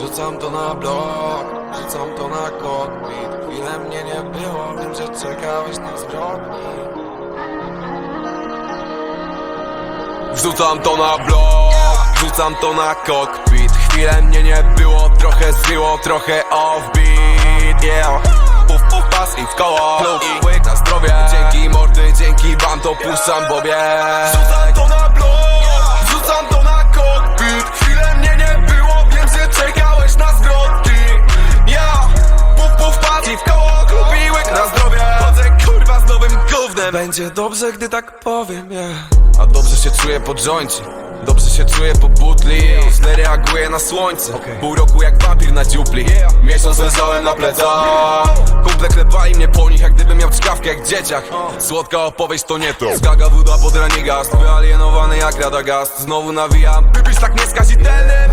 Rzucam to na blok, rzucam to na kokpit Chwilę mnie nie było, wiem, że czekałeś na zbrodni Wrzucam to na blok, rzucam to na kokpit. Chwilę mnie nie było, trochę zryło, trochę offbeat Yeah. Puf, puf, pas i w koło. I łyk na zdrowie. Dzięki mordy, dzięki wam to puszczam bobie Wrzucam Będzie dobrze, gdy tak powiem, yeah. A dobrze się czuję po joincie. Dobrze się czuję po butli. Źle reaguję na słońce. Pół roku jak wampir na dziupli. Miesiąc leżałem na plecach. Kumple klepali mnie po nich Jak gdybym miał czkawkę jak dzieciak. Słodka opowieść to nie to Zgaga woda pod ranigast Wyalienowany jak Radagast. Znowu nawijam. By być tak nieskazitelnym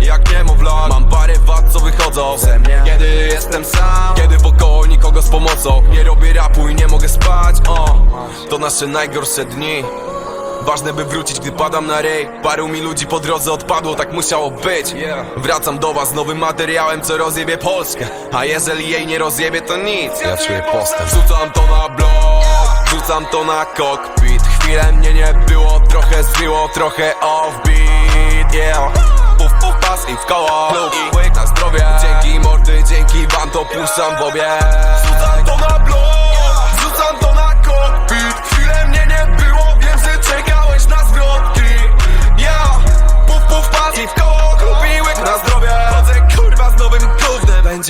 jak niemowlak Mam parę wad co wychodzą ze mnie. Kiedy jestem sam. Kiedy wokoło nikogo z pomocą. Nie robię rapu i nie To nasze najgorsze dni. Ważne by wrócić, gdy padam na rej. Paru mi ludzi po drodze odpadło, tak musiało być. Wracam do was z nowym materiałem, co rozjebie Polskę. A jeżeli jej nie rozjebie, to nic. Ja czuję postęp. Rzucam to na blok, rzucam to na kokpit. Chwilę mnie nie było, trochę zryło, trochę offbeat. Yeah. Puf, puf, pas i w koło. I łyk na zdrowie. Dzięki mordy, dzięki wam to puszczam w obie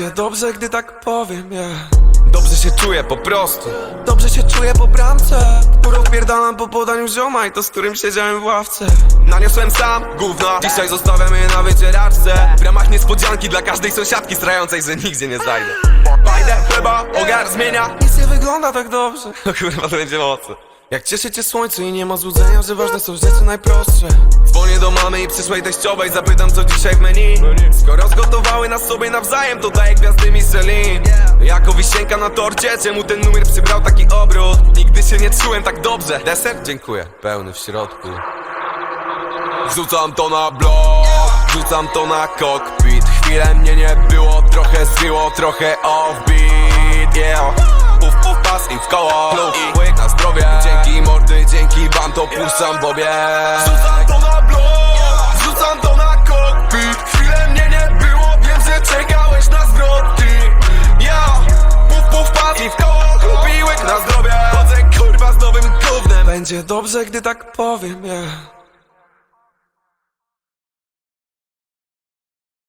Będzie dobrze, gdy tak powiem, yeah. Dobrze się czuję po prostu. Dobrze się czuję po bramce. Kurą pierdalam po podaniu zioma i to z którym siedziałem w ławce. Naniosłem sam gówno Dzisiaj zostawiam je na wycieraczce. W ramach niespodzianki dla każdej sąsiadki strającej, że nigdzie nie zajdę Bajdę, chleba, ogar zmienia. Nic nie wygląda tak dobrze. No kurwa to będzie mocne jak cieszy cię słońce i nie ma złudzenia, że ważne są rzeczy najprostsze. Dzwonię do mamy i przyszłej teściowej, zapytam co dzisiaj w menu. Skoro zgotowały nas sobie nawzajem, to daję gwiazdy Michelin. Jako wisienka na torcie, czemu ten numer przybrał taki obrót? Nigdy się nie czułem tak dobrze. Deser? Dziękuję, pełny w środku. Wrzucam to na blok, wrzucam to na kokpit. Chwilę mnie nie było, trochę zryło, trochę offbeat Yeah. Puf, puf, pas i w koło. Mordy, dzięki wam to puszczam bobie Wrzucam to na blok, wrzucam to na kokpit. Chwilę mnie nie było, wiem, że czekałeś na zwrotki Ja Puf, puf, pas i w koło Klubi łyk na zdrowie. Chodzę kurwa z nowym gównem. Będzie dobrze, gdy tak powiem, yeah